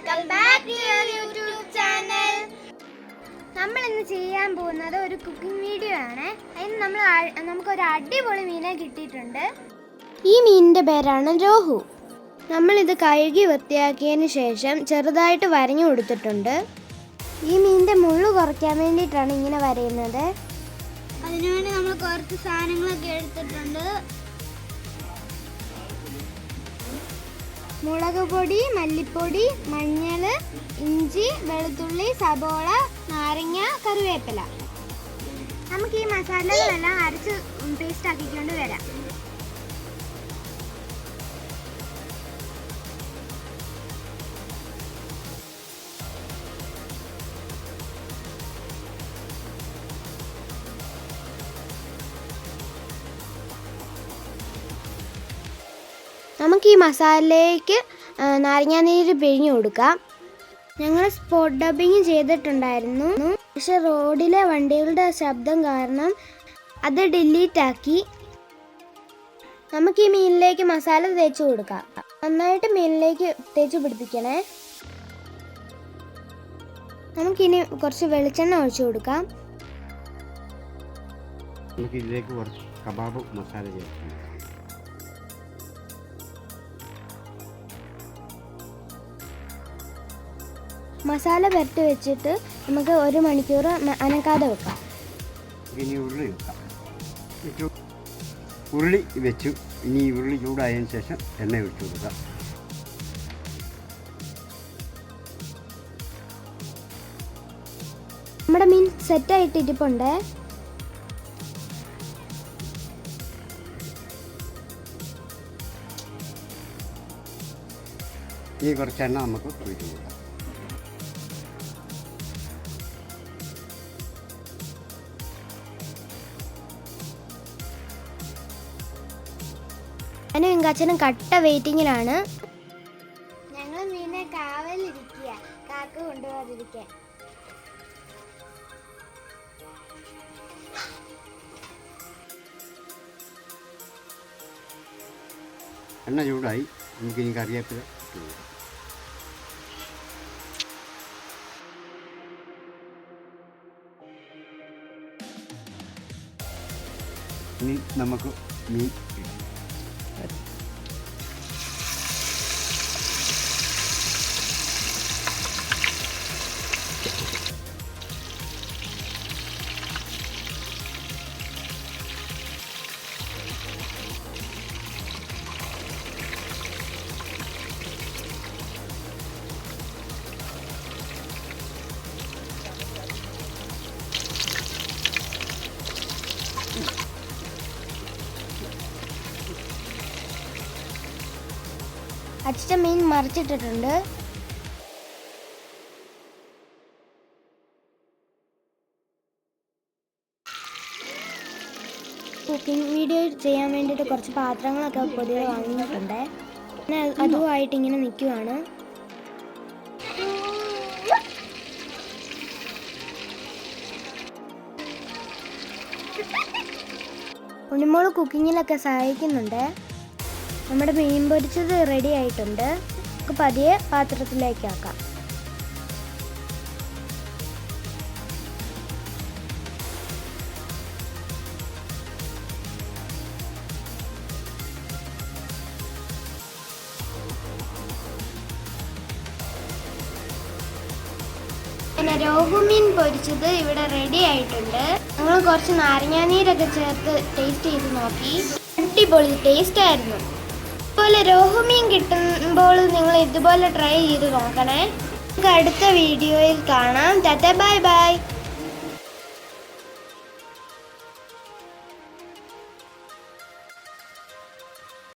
Welcome back to your YouTube channel നമ്മൾ ഇന്ന് ചെയ്യാൻ പോകുന്നത് ഒരു കുക്കിംഗ് വീഡിയോ ആണ്. അതിന് നമ്മൾ നമുക്ക് നമുക്കൊരു അടിപൊളി മീനെ കിട്ടിയിട്ടുണ്ട്. ഈ മീനിന്റെ പേരാണ് രോഹു. നമ്മളിത് കഴുകി വൃത്തിയാക്കിയതിന് ശേഷം ചെറുതായിട്ട് വരഞ്ഞു കൊടുത്തിട്ടുണ്ട്. ഈ മീനിന്റെ മുള്ളു കുറയ്ക്കാൻ വേണ്ടിയിട്ടാണ് ഇങ്ങനെ വരയുന്നത്. അതിനുവേണ്ടി നമ്മൾ കുറച്ച് സാധനങ്ങളൊക്കെ എടുത്തിട്ടുണ്ട്. മുളക് പൊടി മല്ലിപ്പൊടി മഞ്ഞൾ ഇഞ്ചി വെളുത്തുള്ളി സബോള നാരങ്ങ കറിവേപ്പില. നമുക്ക് ഈ മസാലകളെല്ലാം അരച്ച് പേസ്റ്റ് ആക്കിക്കൊണ്ട് വരാം. നമുക്ക് ഈ മസാലയിലേക്ക് നാരങ്ങാനീര് പിഴിഞ്ഞു കൊടുക്കാം. ഞങ്ങൾ സ്പോട്ട് ഡബിങ് ചെയ്തിട്ടുണ്ടായിരുന്നു. പക്ഷെ റോഡിലെ വണ്ടികളുടെ ശബ്ദം കാരണം അത് ഡിലീറ്റ് ആക്കി. നമുക്ക് ഈ മീനിലേക്ക് മസാല തേച്ച് കൊടുക്കാം. നന്നായിട്ട് മീനിലേക്ക് തേച്ച് പിടിപ്പിക്കണേ. നമുക്കിനി കുറച്ച് വെളിച്ചെണ്ണ ഒഴിച്ചു കൊടുക്കാം. നമുക്ക് ഇതിലേക്ക് കുറച്ച് കബാബ് മസാല ചേർക്കണം മസാല പുരട്ടി വെച്ചിട്ട് നമുക്ക് ഒരു മണിക്കൂർ അനക്കാതെ വെക്കാം. ഇനി ഉരുളി വെക്കാം. ഉള്ളി ഉരുളി വെച്ചു. ഇനി ഉരുളി ചൂടായതിനു ശേഷം എണ്ണ ഒഴിച്ചു കൊടുക്കാം. നമ്മുടെ മീൻ സെറ്റായിട്ട് ഇരിപ്പുണ്ട്. ഈ കുറച്ച് എണ്ണ നമുക്ക് ഒഴിച്ചു കൊടുക്കാം. ഞാനും വെങ്കാച്ചനും കട്ട വെയിറ്റിങ്ങിലാണ്. ഞങ്ങൾ മീനെ കാവലിരിക്കുക കാക്ക കൊണ്ടുപോകാതിരിക്കാൻ. എണ്ണ ചൂടായി. എനിക്ക് ഇനി കറിവേപ്പില ഇനി നമുക്ക് മീൻ Okay. അച്ഛൻ മീൻ മറിച്ചിട്ടിട്ടുണ്ട്. കുക്കിംഗ് വീഡിയോ ചെയ്യാൻ വേണ്ടിയിട്ട് കുറച്ച് പാത്രങ്ങളൊക്കെ പൊതുവെ വാങ്ങിയിട്ടുണ്ട്. പിന്നെ അതുമായിട്ട് ഇങ്ങനെ നിൽക്കുവാണ്. ഉണ്ണിമോൾ കുക്കിങ്ങിലൊക്കെ സഹായിക്കുന്നുണ്ട്. നമ്മുടെ മീൻ പൊരിച്ചത് റെഡി ആയിട്ടുണ്ട്. നമുക്ക് പതിയെ പാത്രത്തിലേക്ക് ആക്കാം. പിന്നെ രോഗുമീൻ പൊരിച്ചത് ഇവിടെ റെഡി ആയിട്ടുണ്ട്. ഞങ്ങൾ കുറച്ച് നാരങ്ങാനീരൊക്കെ ചേർത്ത് ടേസ്റ്റ് ചെയ്ത് നോക്കി. അടിപൊളി ടേസ്റ്റ് ആയിരുന്നു. ഇതുപോലെ രോഹുമീൻ കിട്ടുമ്പോൾ നിങ്ങൾ ഇതുപോലെ ട്രൈ ചെയ്ത് നോക്കണേ. നമുക്ക് അടുത്ത വീഡിയോയിൽ കാണാം. Tata bye bye.